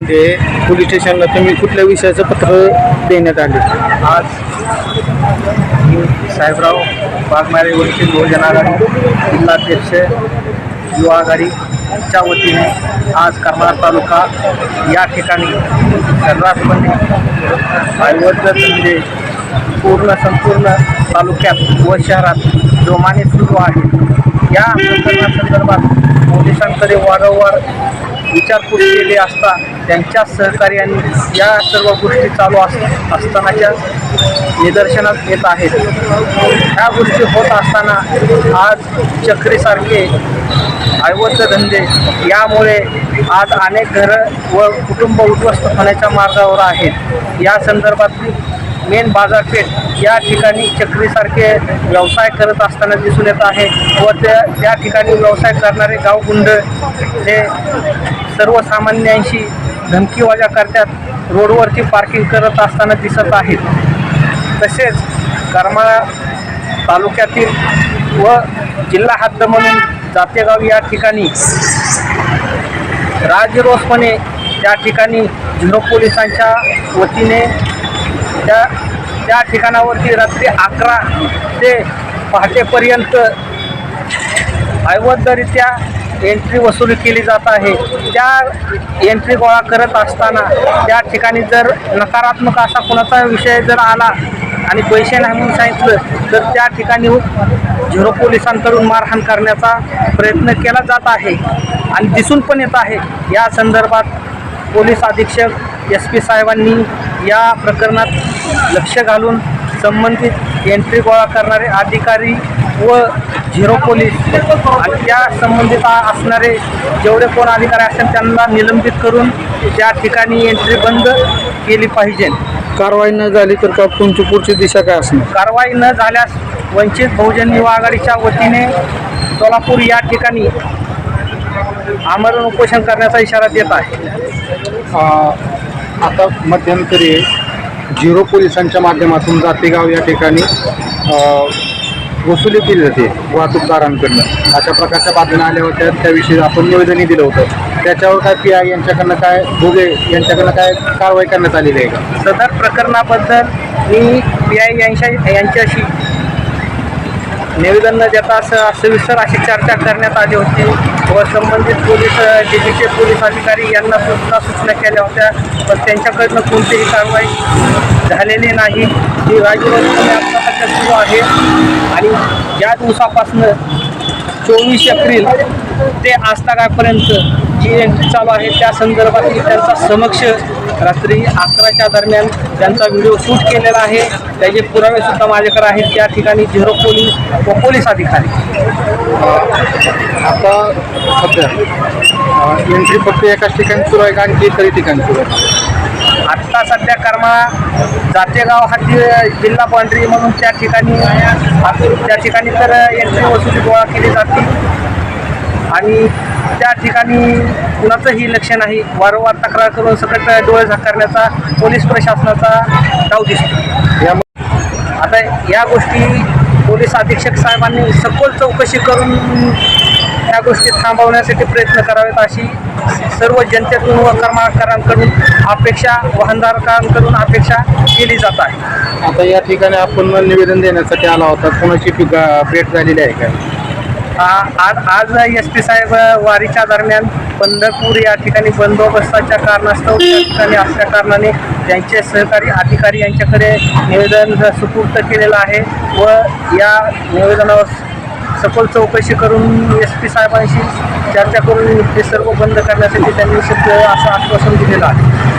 ते पोलीस स्टेशनला तुम्ही कुठल्या विषयाचं पत्र देण्यात आले? आज मी साहेबराव वाघमारे वंचित बहुजन आघाडी जिल्हाध्यक्ष युवा आघाडीच्या वतीने आज करमाळा तालुका या ठिकाणी सर्रासपणे ऐवत म्हणजे पूर्ण संपूर्ण तालुक्यात व शहरात जोमाने सुरू आहे. या प्रकरणासंदर्भात पोलिसांकडे वारंवार विचारपूस केली असता त्यांच्या सहकार्याने या सर्व गोष्टी चालू अस असतानाच्या निदर्शनात येत आहेत. ह्या गोष्टी होत असताना आज चक्रीसारखे ऐवत धंदे यामुळे आज अनेक घरं व कुटुंब उद्ध्वस्त होण्याच्या मार्गावर आहेत. या संदर्भात मेन बाजारपेठ या ठिकाणी चक्रीसारखे व्यवसाय करत असताना दिसून येत आहे व त्या त्या ठिकाणी व्यवसाय करणारे गावगुंड हे सर्वसामान्यांशी धमकीवाजा करतात रोडवरती पार्किंग करत असताना दिसत आहेत. तसेच करमाळा तालुक्यातील व जिल्हा हद्द म्हणून जातेगाव या ठिकाणी राजरोसपणे त्या ठिकाणी झिरो पोलिसांच्या वतीने त्या त्या ठिकाणावरती रात्री अकरा ते पहाटेपर्यंत अवैधरित्या एंट्री वसुली केली जात आहे. त्या एंट्री गोळा करत असताना त्या ठिकाणी जर नकारात्मक असा कोणाचा विषय जर आला आणि पैसे नाही म्हणून सांगितलं तर त्या ठिकाणी झिरो पोलिसांकडून मारहाण करण्याचा प्रयत्न केला जात आहे. आणि दिसून पण येत आहे. या संदर्भात पोलीस अधीक्षक एस पी साहेबांनी या प्रकरणात लक्ष घालून संबंधित एंट्री गोळा करणारे अधिकारी व झिरो पोलीस. आणि त्या संबंधित असणारे जेवढे कोण अधिकारी असतील त्यांना निलंबित करून त्या ठिकाणी एंट्री बंद केली पाहिजे. कारवाई न झाली तर का तुमची पुढची दिशा काय असणार? कारवाई न झाल्यास वंचित बहुजन युवा आघाडीच्या वतीने सोलापूर या ठिकाणी आमरण उपोषण करण्याचा इशारा देत आहे. आता मध्यंतरी झिरो पोलिसांच्या माध्यमातून जातेगाव या ठिकाणी वसुली केली जाते वाहतूकदारांकडनं. अशा प्रकारच्या बातम्या आल्या होत्या त्याविषयी आपण निवेदनही दिलं होतं. त्याच्यावर काय पी आय यांच्याकडनं काय भोगे यांच्याकडनं काय कारवाई करण्यात आलेली आहे का? सदर प्रकरणाबद्दल मी पी आय यांच्या यांच्याशी निवेदन न देता असं सविस्तर अशी चर्चा करण्यात आली होती. व संबंधित पोलीस दिल्लीचे पोलीस अधिकारी यांना सुद्धा सूचना केल्या होत्या पण त्यांच्याकडनं कोणतीही कारवाई झालेली नाही. ही राज्यभरमध्ये सुरू आहे. आणि या दिवसापासून चोवीस एप्रिल ते आजतागापर्यंत जी चालू आहे त्या संदर्भात त्यांचा समक्ष रात्री अकराच्या दरम्यान त्यांचा व्हिडिओ शूट केलेला आहे. त्याचे पुरावेसुद्धा माझ्याकडे आहेत. त्या ठिकाणी झिरो पोलीस व पोलीस अधिकारी. आता सध्या एंट्री फक्त एकाच ठिकाणी सुरू आहे का आणखी इतरही ठिकाणी सुरू आहे? आत्ता सध्या कर्मा जातेगाव हा जि- जिल्हा बाउंड्री म्हणून त्या ठिकाणी त्या ठिकाणी तर एंट्री वसुली गोळा केली जाते. आणि त्या ठिकाणी कुणाचंही लक्ष नाही. वारंवार तक्रार करून सतत डोळे झाकारण्याचा पोलीस प्रशासनाचा डाव दिसतो. या आता या गोष्टी पोलीस अधीक्षक साहेबांनी सखोल चौकशी करून या गोष्टी थांबवण्यासाठी प्रयत्न करावेत अशी सर्व जनतेतून व कर्मकारांकडून अपेक्षा वाहनधारकांकडून अपेक्षा केली जात आहे. आता या ठिकाणी आपण निवेदन देण्यासाठी आला होता कोणाची भेट झालेली आहे का? आज आज एस पी साहेब वारीच्या दरम्यान पंढरपूर या ठिकाणी बंदोबस्ताच्या कारणास्तव त्या ठिकाणी असल्या कारणाने त्यांचे सहकारी अधिकारी यांच्याकडे निवेदन सुपूर्त केलेलं आहे व या निवेदनावर सखोल चौकशी करून एस पी साहेबांशी चर्चा करून ते सर्व बंद करण्यासाठी त्यांनी शब्द असं आश्वासन दिलेलं आहे.